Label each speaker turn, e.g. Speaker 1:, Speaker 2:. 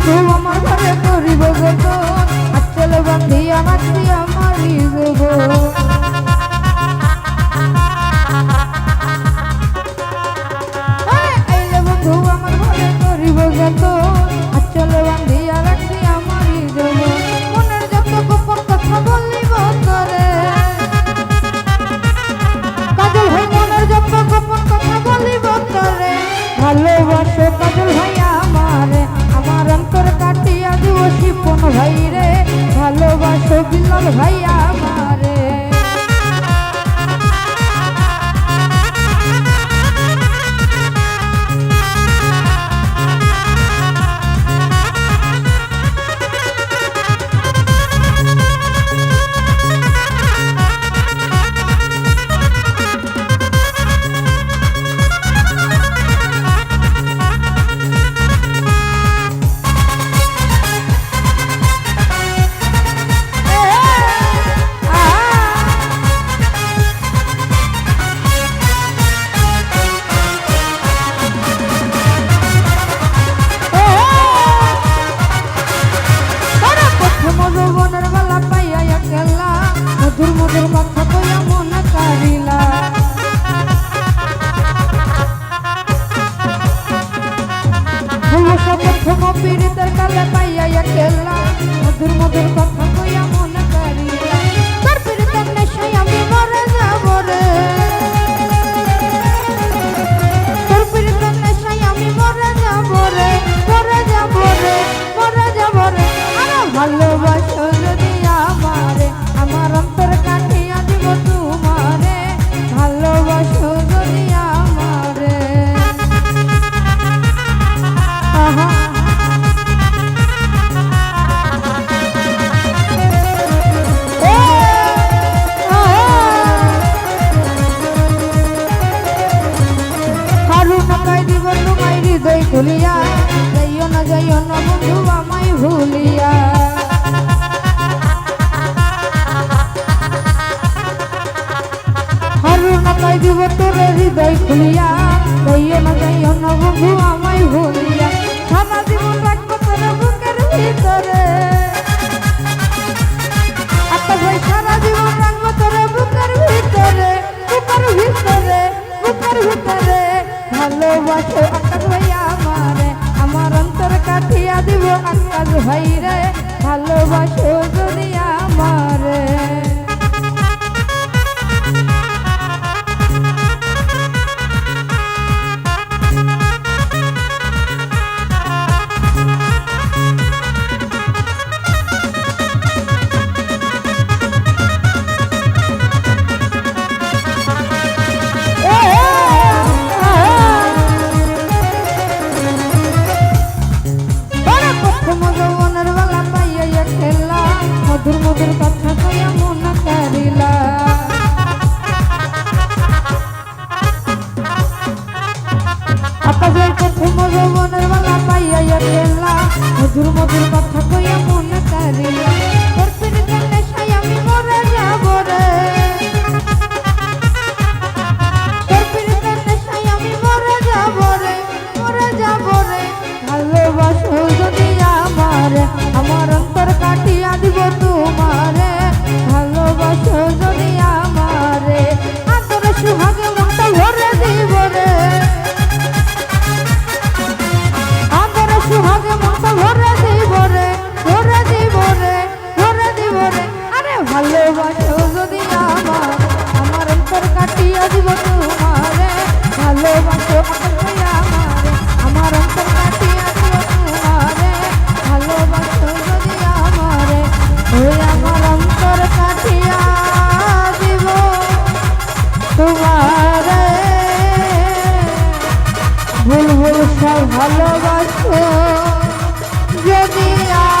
Speaker 1: বন্ধু আমার ঘরে করিব গোপন আজকাল বান্ধি, আমার দিয়া মারি দেব। আইলে বন্ধু, আমার ঘরে করিব গোপন আজকাল বান্ধি রাখছি আমারি দেব। মনের যত গোপন কথা বলিব করে কাজল হয়ে বিলাল ভাইয়া। Madur madur patah হৃদয় খুলিয়া যাইও না যাইও না, বন্ধু আমায় ভুলিয়া। তাই দিব তোরে হৃদয় খুলিয়া, যাইও না যাইও না, বন্ধু আমায় ভুলিয়া। সারা জীবন রাখব তোর বুকের ভিতরে। আত্মা ভাই সারা জীবন রাখব তোর বুকের ভিতরে বুকের ভিতরে বুকের ভিতরে। ভালোবাসো ভাইরে ভালোবাসো যদি আমার। উমর মনের বালা পাইয়া প্রেমলা মধুর মধুর কথা কইয়া মনে কারিয়া। ভুল ভুল সব ভালোবাসো। যদি আর